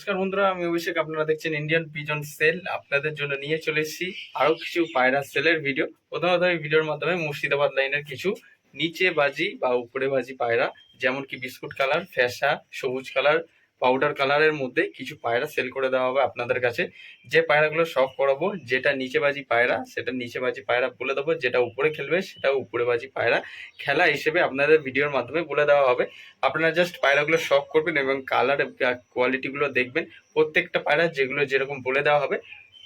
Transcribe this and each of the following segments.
নমস্কার বন্ধুরা, আমি অভিষেক। আপনারা দেখছেন ইন্ডিয়ান পিজন সেল আপনাদের জন্য নিয়ে চলে এসেছি আরও কিছু পায়রা সেলের ভিডিও প্রথমত এই ভিডিওর মাধ্যমে মুর্শিদাবাদ লাইনের কিছু নিচে বাজি বা উপরে বাজি পায়রা যেমন কি বিস্কুট কালার, ফ্যাসা, সবুজ কালার পাউডার কালারের মধ্যে কিছু পায়রা সেল করে দেওয়া হবে আপনাদের কাছে। যে পায়রাগুলো শখ করাবো যেটা নিচে বাজি পায়রা, সেটা নিচে বাজি পায়রা বলে দেবো, যেটা উপরে খেলবে, সেটা উপরে বাজি পায়রা। খেলা হিসেবে আপনাদের ভিডিওর মাধ্যমে বলে দেওয়া হবে। আপনারা জাস্ট পায়রাগুলো শখ করবেন এবং কালার কোয়ালিটিগুলো দেখবেন। প্রত্যেকটা পায়রা যেগুলো যেরকম বলে দেওয়া হবে,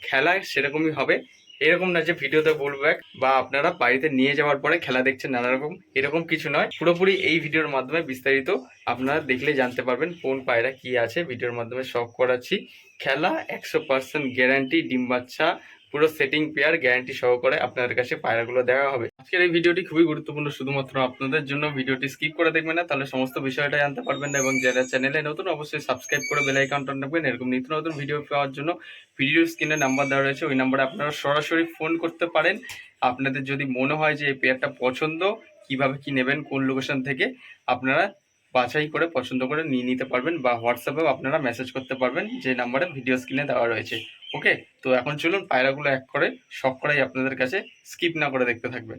খেলায় সেরকমই হবে। এরকম না যে ভিডিওতে বলবে বা আপনারা বাড়িতে নিয়ে যাওয়ার পরে খেলা দেখছেন নানা রকম, এরকম কিছু নয়। পুরোপুরি এই ভিডিওর মাধ্যমে বিস্তারিত আপনারা দেখলে জানতে পারবেন কোন পায়রা কি আছে। ভিডিওর মাধ্যমে শখ করাচ্ছি। খেলা একশো পার্সেন্ট গ্যারান্টি ডিম বাচ্চা পুরো সেটিং পেয়ার গ্যারান্টি সহকারে আপনাদের কাছে পায়রাগুলো দেওয়া হবে। আজকের এই ভিডিওটি খুবই গুরুত্বপূর্ণ, শুধুমাত্র আপনাদের জন্য। ভিডিওটি স্কিপ করে দেখবেন না, তাহলে সমস্ত বিষয়টা জানতে পারবেন না। এবং যারা চ্যানেলে নতুন, অবশ্যই সাবস্ক্রাইব করে বেল আইকনটা রাখবেন। এরকম নিত্য নতুন ভিডিও পাওয়ার জন্য ভিডিও স্ক্রিনে নাম্বার দেওয়া রয়েছে। ওই নাম্বারে আপনারা সরাসরি ফোন করতে পারেন। আপনাদের যদি মনে হয় যে এই পেয়ারটা পছন্দ, কীভাবে কি নেবেন, কোন লোকেশন থেকে, আপনারা বাছাই করে পছন্দ করে নিয়ে নিতে পারবেন বা হোয়াটসঅ্যাপেও আপনারা মেসেজ করতে পারবেন যে নাম্বারে ভিডিও স্ক্রিনে দেওয়া রয়েছে। ওকে তো এখন চলুন পায়রাগুলো এক করে শখ করাই আপনাদের কাছে স্কিপ না করে দেখতে থাকবেন।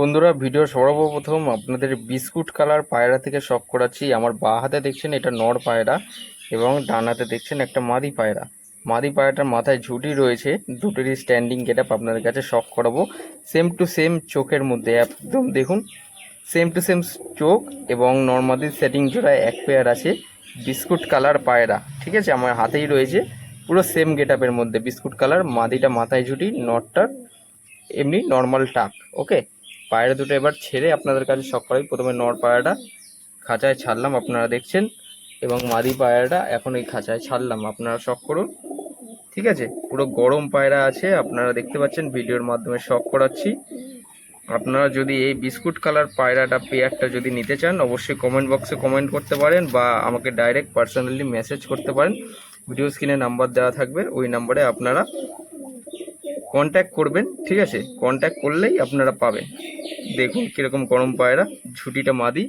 বন্ধুরা ভিডিও সর্বপ্রথম আপনাদের বিস্কুট কালার পায়রা থেকে শখ করাচ্ছি। আমার বা হাতে দেখছেন এটা নর পায়রা এবং ডান হাতে দেখছেন একটা মাদি পায়রা। মাদি পায়রাটার মাথায় ঝুঁটি রয়েছে, দুটোরই স্ট্যান্ডিং গেট আপ আপনাদের কাছে শখ করাবো। সেম টু সেম চোখের মধ্যে একদম দেখুন সেম টু সেম চোখ এবং নর্মাদি সেটিং জোড়ায় এক পেয়ার আছে, বিস্কুট কালার পায়রা, ঠিক আছে? আমার হাতেই রয়েছে, পুরো সেম গেট আপের মধ্যে বিস্কুট কালার, মাদিটা মাথায় ঝুঁটি নটটার এমনি নর্মাল টাক ওকে পায়রা দুটো এবার ছেড়ে আপনাদের কাছে শখ করাই, প্রথমে নর পায়রাটা খাঁচায় ছাড়লাম, আপনারা দেখছেন, এবং মাদি পায়রাটা এখন এই খাঁচায় ছাড়লাম, আপনারা শখ করুন। ঠিক আছে? পুরো গরম পায়রা আছে, আপনারা দেখতে পাচ্ছেন, ভিডিওর মাধ্যমে শখ করাচ্ছি। আপনারা যদি এই বিস্কুট কালার পায়রাটা, পেয়ারটা যদি নিতে চান, অবশ্যই কমেন্ট বক্সে কমেন্ট করতে পারেন বা আমাকে ডাইরেক্ট পার্সোনালি মেসেজ করতে পারেন। ভিডিও স্ক্রিনে নাম্বার দেওয়া থাকবে, ওই নাম্বারে আপনারা কন্ট্যাক্ট করবেন, ঠিক আছে? কন্ট্যাক্ট করলেই আপনারা পাবেন। দেখুন কীরকম গরম পায়রা, ঝুটিটা মাদি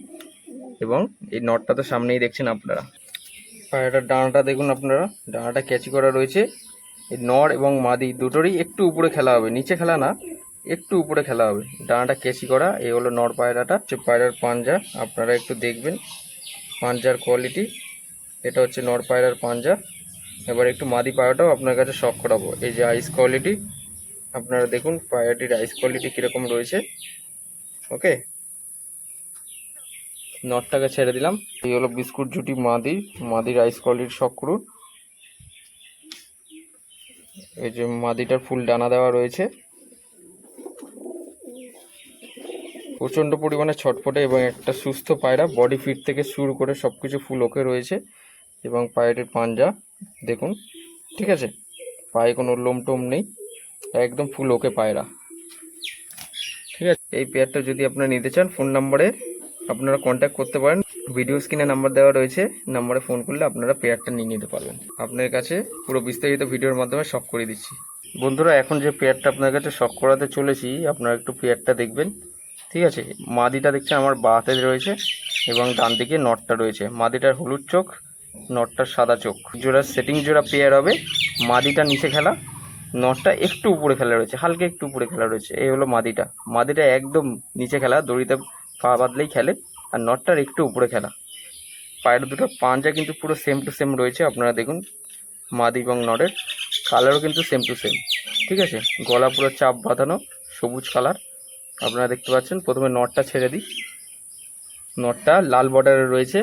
এবং এই নটটা তো সামনেই দেখছেন আপনারা। পায়রাটার ডানাটা দেখুন আপনারা ডানাটা ক্যাচি করা রয়েছে। নর এবং মাদি দুটোরই একটু উপরে খেলা হবে, নিচে খেলা না, একটু উপরে খেলা হবে। ডানাটা কেচি করা, এই হলো নর পায়রাটা, হচ্ছে পায়রার পাঞ্জা, আপনারা একটু দেখবেন পাঞ্জার কোয়ালিটি, এটা হচ্ছে নর পায়রার পাঞ্জা। এবার একটু মাদি পায়রাটাও আপনার কাছে শখ করাবো, এই যে আইস কোয়ালিটি আপনারা দেখুন পায়রাটির আইস কোয়ালিটি কীরকম রয়েছে। ওকে নটটাকে ছেড়ে দিলাম, এই হলো বিস্কুট জুটি মাদি, মাদির আইস কোয়ালিটির শখ করুন। এই যে মাদিটার ফুল ডানা দেওয়া রয়েছে। প্রচণ্ড পরিমাণে ছটফটে এবং একটা সুস্থ পায়রা বডি ফিট থেকে শুরু করে সব কিছু ফুল ওকে রয়েছে এবং পায়রাটির পাঞ্জা, দেখুন, ঠিক আছে? পায়ে কোনো লোম টোম নেই, একদম ফুল ওকে পায়রা। ঠিক আছে? এই পেয়ারটা যদি আপনারা নিতে চান ফোন নাম্বারে আপনারা কন্ট্যাক্ট করতে পারেন। ভিডিও স্ক্রিনে নাম্বার দেওয়া রয়েছে। নাম্বারে ফোন করলে আপনারা পেয়ারটা নিয়ে নিতে পারবেন। আপনার কাছে পুরো বিস্তারিত ভিডিওর মাধ্যমে শখ করে দিচ্ছি। বন্ধুরা, এখন যে পেয়ারটা আপনার কাছে শখ করাতে চলেছি, আপনারা একটু পেয়ারটা দেখবেন। ঠিক আছে? মাদিটা দেখছে আমার বাতে রয়েছে এবং ডান দিকে নটটা রয়েছে। মাদিটার হলুদ চোখ নটটার সাদা চোখ। জোড়া সেটিং জোড়া পেয়ার হবে। মাদিটা নিচে খেলা নটটা একটু উপরে খেলা রয়েছে, হালকা একটু উপরে খেলা রয়েছে। এই হলো মাদিটা। মাদিটা একদম নিচে খেলা, দড়িতে পা বাদলেই খেলে আর নটটার একটু উপরে খেলা। পায়ের দুটো পাঞ্জা কিন্তু পুরো সেম টু সেম রয়েছে, আপনারা দেখুন। মাদি এবং নটের কালারও কিন্তু সেম টু সেম ঠিক আছে? গলা পুরো চাপ বাঁধানো, সবুজ কালার আপনারা দেখতে পাচ্ছেন, প্রথমে নটটা ছেড়ে দিই। নটটা লাল বর্ডারে রয়েছে,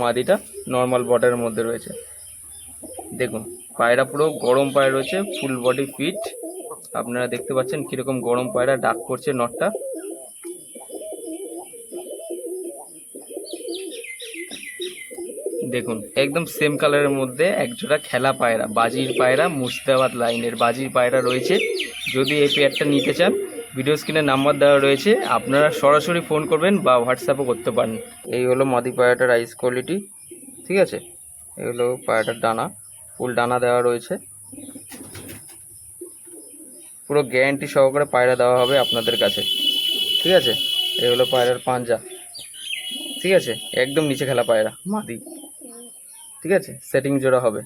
মাদিটা নর্মাল বর্ডারের মধ্যে রয়েছে। দেখুন, পায়রা পুরো গরম পায়রা রয়েছে ফুল বডি ফিট আপনারা দেখতে পাচ্ছেন কীরকম গরম পায়রা ডাক করছে নটটা। দেখুন, একদম সেম কালারের মধ্যে একজোড়া খেলা পায়রা, বাজির পায়রা, মুর্শিদাবাদ লাইনের বাজির পায়রা রয়েছে। যদি এই পেয়ারটা নিতে চান ভিডিও স্ক্রিনে নাম্বার দেওয়া রয়েছে, আপনারা সরাসরি ফোন করবেন বা হোয়াটসঅ্যাপও করতে পারেন। এই হলো মাদি পায়রাটার আইস কোয়ালিটি ঠিক আছে? এই হলো পায়রাটার ডানা ফুল ডানা দেওয়া রয়েছে। পুরো গ্যারান্টি সহকারে পায়রা দেওয়া হবে আপনাদের কাছে, ঠিক আছে? এই হলো পায়রার পাঞ্জা, ঠিক আছে? একদম নিচে খেলা পায়রা, মাদি। ঠিক আছে? সেটিং জোড়া হবে।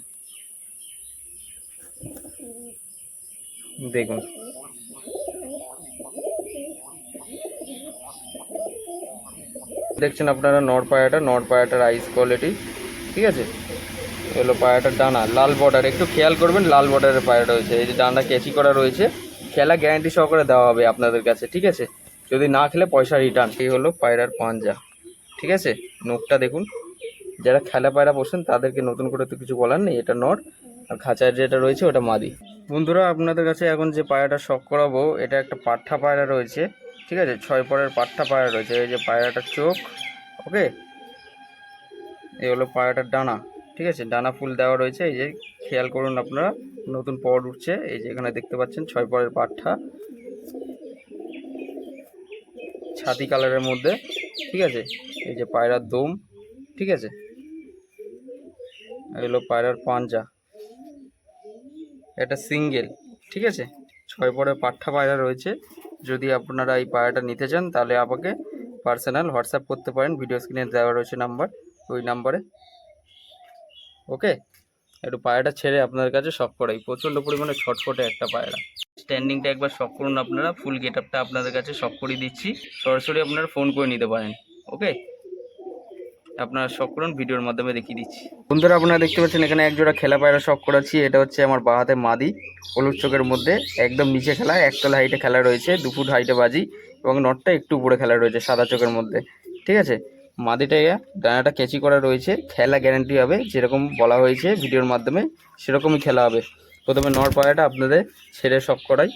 দেখুন। দেখছেন আপনারা নর পায়াটা? নর পায়াটার আইস কোয়ালিটি ঠিক আছে? এগুলো পায়াটার ডানা, লাল বর্ডার একটু খেয়াল করবেন, লাল বর্ডারের পায়া রয়েছে। এই যে ডানা ক্যাচি করা রয়েছে, খেলা গ্যারান্টি সহকারে দেওয়া হবে আপনাদের কাছে, ঠিক আছে? যদি না খেলে পয়সা রিটার্ন এই হলো পায়রার পাঞ্জা, ঠিক আছে? নোকটা দেখুন। যারা খেলা পায়রা বসেন, তাদেরকে নতুন করে তো কিছু বলার নেই, এটা নর। আর খাঁচার যেটা রয়েছে, ওটা মাদি। বন্ধুরা, আপনাদের কাছে এখন যে পায়রাটা শখ করাবো, এটা একটা পাঠা পায়রা রয়েছে, ঠিক আছে? ছয় পরের পাঠা পায়রা রয়েছে, এই যে পায়রাটার চোখ, ওকে? এই হলো পায়রাটার ডানা, ঠিক আছে? ডানা ফুল দেওয়া রয়েছে, এই যে খেয়াল করুন আপনারা, নতুন পর উঠছে, এই যে এখানে দেখতে পাচ্ছেন, ছয় পরের পাঠা। ছাতি কালারের মধ্যে, ঠিক আছে? এই যে পায়রার দম, ঠিক আছে? এগুলো পায়রার পাঞ্জা। এটা সিঙ্গেল, ঠিক আছে? ছয় পরে পাঠা পায়রা রয়েছে। যদি আপনারা এই পায়রাটা নিতে চান, তাহলে আমাকে পার্সোনাল হোয়াটসঅ্যাপ করতে পারেন। ভিডিও স্ক্রিনে দেওয়া রয়েছে নাম্বার, ওই নাম্বারে। ওকে? একটু পায়রাটা ছেড়ে আপনাদের কাছে শখ করাই। প্রচণ্ড পরিমাণে ছটফটে একটা পায়রা। স্ট্যান্ডিংটা একবার শখ করুন আপনারা। ফুল গেট আপনাদের কাছে শখ করিয়ে দিচ্ছি। সরাসরি আপনারা ফোন করে নিতে পারেন। ওকে? আপনারা শখ করুন ভিডিওর মাধ্যমে দেখিয়ে দিচ্ছি। বন্ধুরা, আপনারা দেখতে পাচ্ছেন এখানে এক জোড়া খেলা পায়রা শখ করাচ্ছি। এটা হচ্ছে আমার বাঁ হাতে মাদি, হলুদ চোখের মধ্যে, একদম নিচে খেলা, একতলা হাইটে খেলা রয়েছে, দু ফুট হাইটে বাজি এবং নটটা একটু উপরে খেলা রয়েছে, সাদা চোখের মধ্যে। ঠিক আছে? মাদিটা, ডানাটা কেচি করা রয়েছে। খেলা গ্যারান্টি হবে, যেরকম বলা হয়েছে ভিডিওর মাধ্যমে, সেরকমই খেলা হবে। প্রথমে নর পায়রাটা আপনাদের ছেড়ে শখ করাই।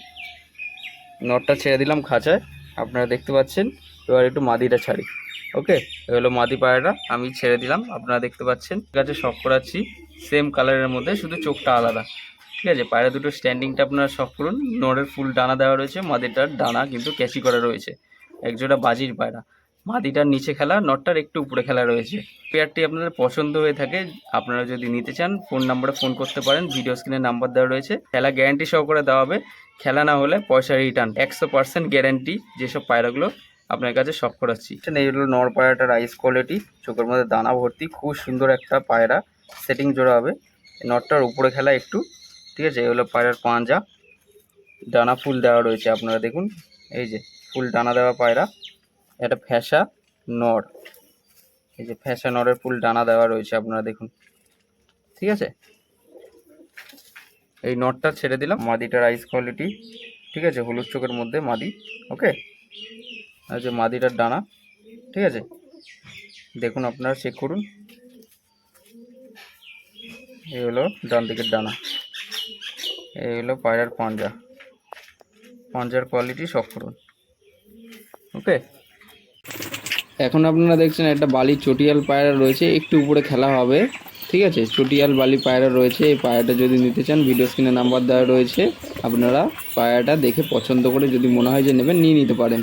নটটা ছেড়ে দিলাম খাঁচায়। আপনারা দেখতে পাচ্ছেন, এবার একটু মাদিটা ছাড়ি। ওকে, এ হলো মাদি পায়রাটা আমি ছেড়ে দিলাম, আপনারা দেখতে পাচ্ছেন। ঠিক আছে, শখ করাচ্ছি সেম কালারের মধ্যে, শুধু চোখটা আলাদা। ঠিক আছে, পায়রা দুটো স্ট্যান্ডিংটা আপনারা শখ করুন, নড়ের ফুল ডানা দেওয়া রয়েছে, মাদিটার ডানা কিন্তু ক্যাচি করা রয়েছে। একজোড়া বাজির পায়রা। মাদিটার নিচে খেলা, নটটার একটু উপরে খেলা রয়েছে। পেয়ারটি আপনাদের পছন্দ হয়ে থাকে, আপনারা যদি নিতে চান ফোন নাম্বারে ফোন করতে পারেন ভিডিও স্ক্রিনে নাম্বার দেওয়া রয়েছে। খেলা গ্যারান্টি সহকারে দেওয়া হবে, খেলা না হলে পয়সা রিটার্ন একশো পার্সেন্ট গ্যারান্টি যেসব পায়রাগুলো আপনার কাছে শখ করাচ্ছি। এই হলো নর পায়রাটার রাইস কোয়ালিটি চোখের মধ্যে দানা ভর্তি, খুব সুন্দর একটা পায়রা সেটিং জোড়া হবে। নটটার উপরে খেলা একটু, ঠিক আছে? এই হলো পায়রার পাঞ্জা। ডানা ফুল দেওয়া রয়েছে আপনারা দেখুন। এই যে, ফুল ডানা দেওয়া পায়রা। এটা ফ্যাসা নর। এই যে, ফ্যাসা নরের ফুল ডানা দেওয়া রয়েছে আপনারা দেখুন। ঠিক আছে? এই নটটা ছেড়ে দিলাম। মাদিটা রাইস কোয়ালিটি ঠিক আছে? হলুদ চোখের মধ্যে মাদি ওকে যে মাদিটার ডানা, ঠিক আছে? দেখুন আপনারা চেক করুন। এই হলো ডান দিকের ডানা। এই হলো পায়রার পাঞ্জা। পাঞ্জার কোয়ালিটি সব করুন। ওকে? এখন আপনারা দেখছেন একটা বালি চটিয়াল পায়রা রয়েছে, একটু উপরে খেলা হবে, ঠিক আছে? চটিয়াল বালি পায়রা রয়েছে, এই পায়রাটা যদি নিতে চান ভিডিও স্ক্রিনে নাম্বার দেওয়া রয়েছে, আপনারা পায়রাটা দেখে পছন্দ করে যদি মনে হয় যে নেবেন, নিয়ে নিতে পারেন।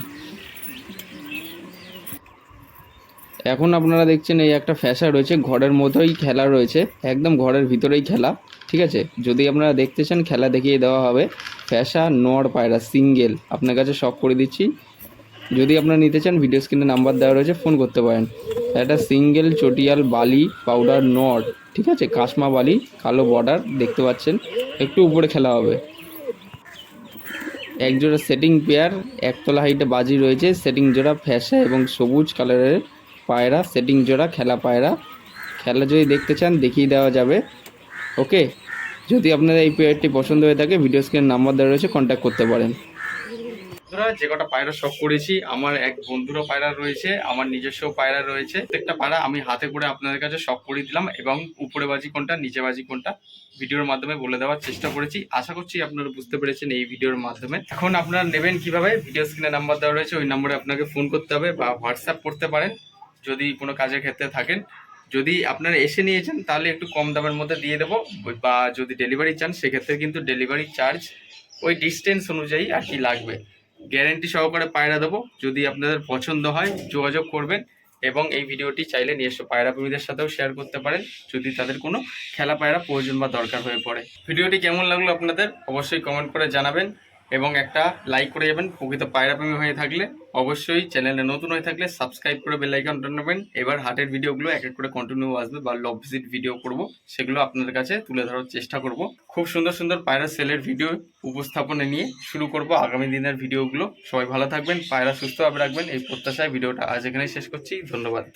এখন আপনারা দেখছেন এই একটা ফ্যাশা রয়েছে, ঘরের মধ্যেই খেলা রয়েছে, একদম ঘরের ভিতরেই খেলা, ঠিক আছে? যদি আপনারা দেখতে চান, খেলা দেখিয়ে দেওয়া হবে। ফ্যাশা নর পায়রা, সিঙ্গেল, আপনার কাছে শখ করে দিচ্ছি। যদি আপনারা নিতে চান ভিডিও স্ক্রিনে নাম্বার দেওয়া রয়েছে ফোন করতে পারেন। একটা সিঙ্গেল চটিয়াল বালি পাউডার নট ঠিক আছে? কাশমা বালি, কালো বর্ডার দেখতে পাচ্ছেন? একটু উপরে খেলা হবে। এক জোড়া সেটিং পেয়ার একতলা হাইটে বাজি রয়েছে। সেটিং জোড়া ফ্যাশা এবং সবুজ কালারের পায়রা, সেটিং জোড়া, খেলা পায়রা। খেলা যদি দেখতে চান, দেখিয়ে দেওয়া যাবে। ওকে? যদি আপনাদের এই পেয়ারটি পছন্দ হয়ে থাকে ভিডিও স্ক্রিন নাম্বার দেওয়া রয়েছে কন্ট্যাক্ট করতে পারেন। যে কটা পায়রা শখ করেছি, আমার এক বন্ধুরও পায়রা রয়েছে, আমার নিজস্ব পায়রা রয়েছে। প্রত্যেকটা পায়রা আমি হাতে করে আপনাদের কাছে শখ করে দিলাম এবং উপরে বাজি কোনটা, নিচে বাজি কোনটা, ভিডিওর মাধ্যমে বলে দেওয়ার চেষ্টা করেছি। আশা করছি আপনারা বুঝতে পেরেছেন এই ভিডিওর মাধ্যমে। এখন আপনারা নেবেন কীভাবে? ভিডিও স্ক্রিনে নাম্বার দেওয়া রয়েছে, ওই নম্বরে আপনাকে ফোন করতে হবে বা হোয়াটসঅ্যাপ করতে পারেন। যদি কোনো কাজের ক্ষেত্রে থাকেন, যদি আপনারা এসে নিয়েছেন তাহলে একটু কম দামের মধ্যে দিয়ে দেবো, বা যদি ডেলিভারি চান, সেক্ষেত্রে কিন্তু ডেলিভারি চার্জ ওই ডিস্টেন্স অনুযায়ী আর কি লাগবে। গ্যারেন্টি সহকারে পায়রা দেবো, যদি আপনাদের পছন্দ হয়, যোগাযোগ করবেন এবং এই ভিডিওটি চাইলে নিজস্ব পায়রা প্রেমীদের সাথেও শেয়ার করতে পারেন, যদি তাদের কোনো খেলা পায়রা প্রয়োজন বা দরকার হয়ে পড়ে। ভিডিওটি কেমন লাগল আপনাদের, অবশ্যই কমেন্ট করে জানাবেন। এবং একটা লাইক করে যাবেন, প্রকৃত পায়রা প্রেমী হয়ে থাকলে। অবশ্যই চ্যানেলে নতুন হয়ে থাকলে সাবস্ক্রাইব করে বেল আইকনটা নেবেন। এবার হাটের ভিডিওগুলো এক এক করে কন্টিনিউ আসবে বা লব ভিজিট ভিডিও করব, সেগুলো আপনাদের কাছে তুলে ধরার চেষ্টা করব। খুব সুন্দর সুন্দর পায়রা সেলের ভিডিও উপস্থাপনে নিয়ে শুরু করব আগামী দিনের ভিডিওগুলো সবাই ভালো থাকবেন, পায়রা সুস্থভাবে রাখবেন, এই প্রত্যাশায় ভিডিওটা আজ এখানেই শেষ করছি। ধন্যবাদ।